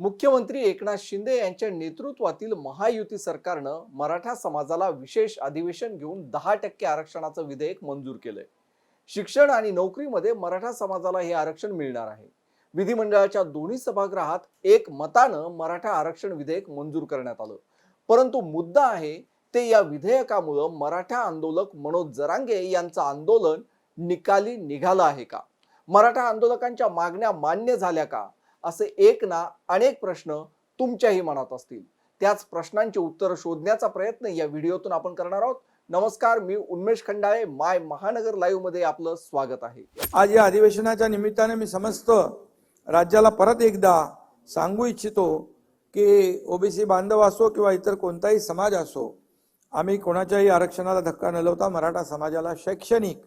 मुख्यमंत्री एकनाथ शिंदे यांच्या नेतृत्वातील महायुती सरकारनं मराठा समाजाला विशेष अधिवेशन घेऊन दहा टक्के आरक्षणाचं विधेयक मंजूर केलंय. शिक्षण आणि नोकरीमध्ये मराठा समाजाला हे आरक्षण मिळणार आहे. विधिमंडळाच्या दोन्ही सभागृहात एक मतानं मराठा आरक्षण विधेयक मंजूर करण्यात आलं. परंतु मुद्दा आहे ते या विधेयकामुळं मराठा आंदोलक मनोज जरांगे यांचं आंदोलन निकाली निघालं आहे का? मराठा आंदोलकांच्या मागण्या मान्य झाल्या का? असे एक ना अनेक प्रश्न तुमच्याही मनात असतील. त्याच प्रश्नांची उत्तरं शोधण्याचा प्रयत्न या व्हिडिओतून आपण करणार आहोत. नमस्कार मी उन्मेष खंडाळे माय महानगर लाईव्हमध्ये आपलं स्वागत आहे. आज या अधिवेशनाच्या निमित्ताने मी समस्त राज्याला परत एकदा सांगू इच्छितो की ओबीसी बांधव असो किंवा इतर कोणताही समाज असो आम्ही कोणाच्याही आरक्षणाला धक्का न लावता मराठा समाजाला शैक्षणिक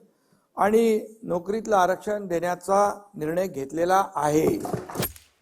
आणि नोकरीतलं आरक्षण देण्याचा निर्णय घेतलेला आहे.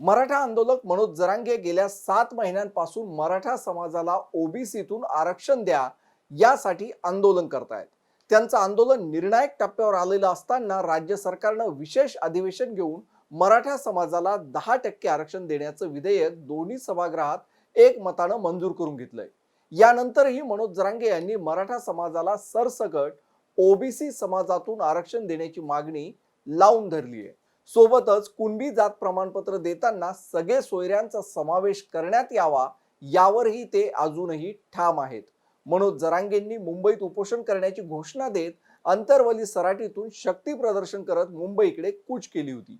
मराठा आंदोलक मनोज जरांगे गेल्या सात महिन्यांपासून मराठा समाजाला ओबीसीतून आरक्षण द्या यासाठी आंदोलन करतायत. त्यांचं आंदोलन निर्णायक टप्प्यावर आलेलं असताना राज्य सरकारनं विशेष अधिवेशन घेऊन मराठा समाजाला दहा टक्के आरक्षण देण्याचं विधेयक दोन्ही सभागृहात एक मतानं मंजूर करून घेतलंय. यानंतरही मनोज जरांगे यांनी मराठा समाजाला सरसकट ओबीसी समाजातून आरक्षण देण्याची मागणी लावून धरली आहे सोबतच कुणबी जात प्रमाणपत्र देताना सगळे सोयऱ्यांचा समावेश करण्यात यावा यावरही ते अजूनही ठाम आहेत. मनोज जरांगेंनी मुंबईत उपोषण करण्याची घोषणा देत अंतरवली सराटीतून शक्ती प्रदर्शन करत मुंबईकडे कूच केली होती.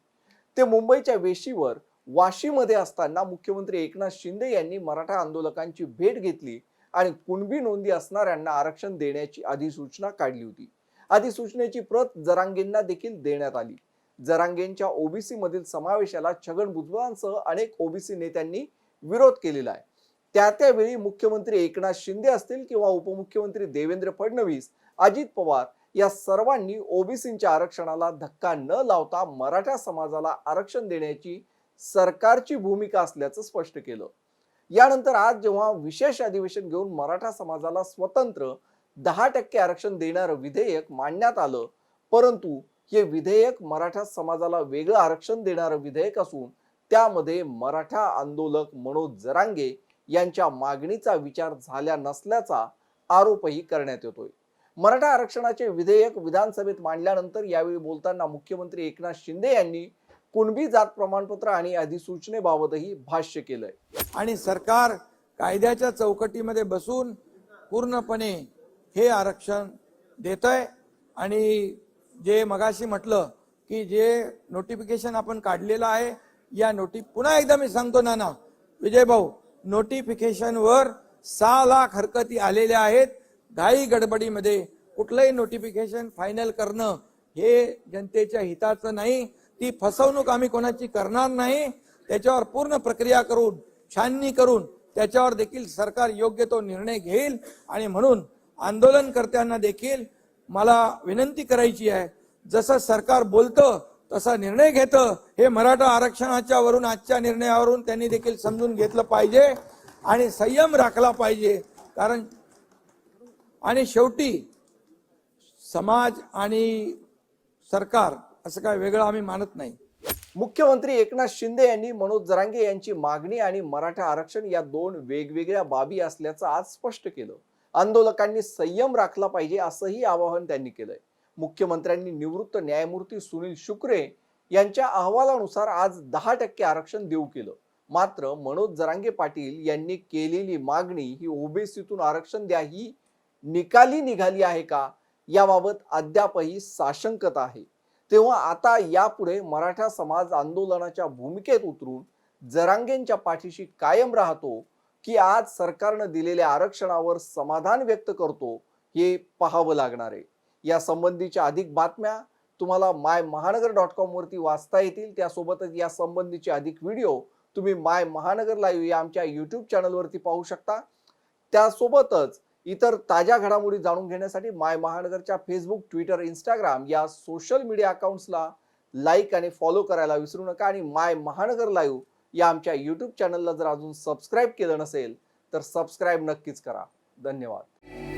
ते मुंबईच्या वेशीवर वाशीमध्ये असताना मुख्यमंत्री एकनाथ शिंदे यांनी मराठा आंदोलकांची भेट घेतली आणि कुणबी नोंदी असणाऱ्यांना आरक्षण देण्याची अधिसूचना काढली होती. अधिसूचनेची प्रत जरांगेंना देखील देण्यात आली. जरांगेंच्या ओबीसी मधील समावेशाला छगन भुजबळांसह अनेक ओबीसी नेत्यांनी विरोध केलेला आहे. त्या त्यावेळी मुख्यमंत्री एकनाथ शिंदे असतील किंवा उपमुख्यमंत्री देवेंद्र फडणवीस अजित पवार या सर्वांनी ओबीसींच्या आरक्षणाला धक्का न लावता मराठा समाजाला आरक्षण देण्याची सरकारची भूमिका असल्याचं स्पष्ट केलं. यानंतर आज जेव्हा विशेष अधिवेशन घेऊन मराठा समाजाला स्वतंत्र दहा टक्के आरक्षण देणारं विधेयक मांडण्यात आलं परंतु हे विधेयक मराठा समाजाला वेगळं आरक्षण देणारं विधेयक असून त्यामध्ये मराठा आंदोलक मनोज जरांगे यांच्या मागणीचा विचार झाल्या नसल्याचा आरोपही करण्यात येतोय. मराठा आरक्षणाचे विधेयक विधानसभेत मांडल्यानंतर यावेळी बोलताना मुख्यमंत्री एकनाथ शिंदे यांनी कुणबी जात प्रमाणपत्र आणि अधिसूचनेबाबतही भाष्य केलंय. आणि सरकार कायद्याच्या चौकटीमध्ये बसून पूर्णपणे हे आरक्षण देत आहे आणि जे मगाशी म्हटलं की जे नोटिफिकेशन आपण काढलेलं आहे या नोटी पुन्हा एकदा मी सांगतो ना ना विजय भाऊ नोटिफिकेशनवर सहा लाख हरकती आलेल्या आहेत. घाई गडबडीमध्ये कुठलंही नोटिफिकेशन फायनल करणं हे जनतेच्या हिताचं नाही. ती फसवणूक आम्ही कोणाची करणार नाही. त्याच्यावर पूर्ण प्रक्रिया करून छाननी करून त्याच्यावर देखील सरकार योग्य तो निर्णय घेईल. आणि म्हणून आंदोलनकर्त्यांना देखील मला विनंती करायची आहे जसं सरकार बोलतं तसा निर्णय घेतं हे मराठा आरक्षणाच्या वरून आजच्या निर्णयावरून त्यांनी देखील समजून घेतलं पाहिजे आणि संयम राखला पाहिजे. कारण आणि शेवटी समाज आणि सरकार असं काय वेगळं आम्ही मानत नाही. मुख्यमंत्री एकनाथ शिंदे यांनी मनोज जरांगे यांची मागणी आणि मराठा आरक्षण या दोन वेगवेगळ्या बाबी असल्याचं आज स्पष्ट केलं. आंदोलकांनी संयम राखला पाहिजे असंही आवाहन त्यांनी केलंय. मुख्यमंत्र्यांनी निवृत्त न्यायमूर्ती सुनील शुक्रे यांच्या अहवालानुसार आज दहा टक्के आरक्षण देऊ केलं. मात्र मनोज जरांगे पाटील यांनी केलेली मागणी ही ओबीसीतून आरक्षण द्या ही निकाली निघाली आहे का? याबाबत अद्यापही साशंकता आहे. तेव्हा आता यापुढे मराठा समाज आंदोलनाच्या भूमिकेत उतरून जरांगेंच्या पाठीशी कायम राहतो की आज सरकारनं दिलेल्या आरक्षणावर समाधान व्यक्त करतो हे पाहावं लागणार आहे. या संबंधीच्या अधिक बातम्या तुम्हाला माय महानगर डॉट कॉमवरती वाचता येतील. त्यासोबतच या संबंधीचे अधिक व्हिडिओ तुम्ही माय महानगर लाईव्ह या आमच्या यूट्यूब चॅनलवरती पाहू शकता. त्यासोबतच इतर ताज्या घडामोडी जाणून घेण्यासाठी माय महानगरच्या फेसबुक ट्विटर इंस्टाग्राम या सोशल मीडिया अकाउंट्सला लाईक आणि फॉलो करायला विसरू नका आणि माय महानगर लाईव्ह या आमच्या यूट्यूब चॅनलला जर अजून सबस्क्राईब केलं नसेल तर सबस्क्राईब नक्कीच करा. धन्यवाद.